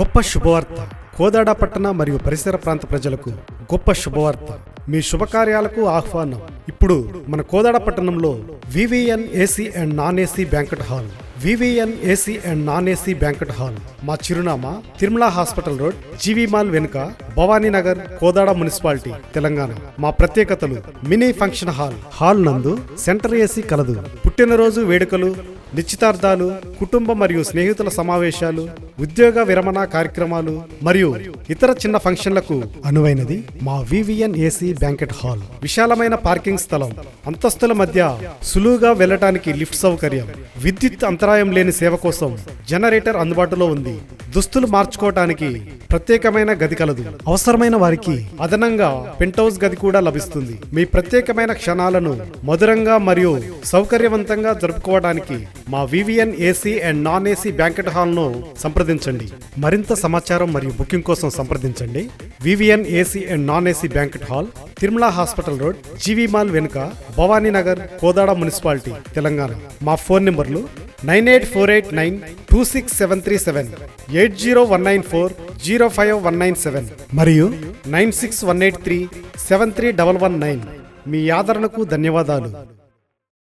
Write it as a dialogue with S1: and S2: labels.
S1: గొప్ప శుభవార్త. కోదాడ పట్టణ మరియు పరిసర ప్రాంత ప్రజలకు గొప్ప శుభవార్త. మీ శుభకార్యాలకు ఆహ్వానం. ఇప్పుడు మన కోదాడ పట్టణంలో VVN AC and non AC banquet hall. VVN AC and non AC banquet hall. మా చిరునామా Tirumala hospital road GV mall వెనుక భవానీ నగర్ కోదాడ మున్సిపాలిటీ తెలంగాణ. మా ప్రత్యేకతలు మినీ ఫంక్షన్ హాల్. హాల్ నందు సెంటర్ ఏసీ కలదు. పుట్టినరోజు వేడుకలు నిశ్చితార్థాలు కుటుంబ మరియు స్నేహితుల సమావేశాలు ఉద్యోగ విరమణ కార్యక్రమాలు మరియు ఇతర చిన్న ఫంక్షన్లకు అనువైనది మా వివిఎన్ ఏసీ బ్యాంకెట్ హాల్. విశాలమైన పార్కింగ్ స్థలం. అంతస్తుల మధ్య సులువుగా వెళ్ళటానికి లిఫ్ట్ సౌకర్యం. విద్యుత్ అంతరాయం లేని సేవ కోసం జనరేటర్ అందుబాటులో ఉంది. దుస్తులు మార్చుకోవటానికి ప్రత్యేకమైన గది కలదు. అవసరమైన వారికి అదనంగా పెంట్ హౌస్ గది కూడా లభిస్తుంది. మీ ప్రత్యేకమైన క్షణాలను మధురంగా మరియు సౌకర్యవంతంగా జరుపుకోవడానికి మా VVN AC and non AC banquet హాల్ను సంప్రదించండి. మరింత సమాచారం మరియు బుకింగ్ కోసం సంప్రదించండి. VVN AC and non AC banquet hall Tirumala hospital road GV mall వెనుక భవానీ నగర్ కోదాడ మున్సిపాలిటీ తెలంగాణ. మా ఫోన్ నెంబర్లు nine eight four eight nine two six seven three seven eight zero one nine four zero five one nine seven మరియు nine six one eight three seven three double one nine. మీ ఆదరణకు ధన్యవాదాలు.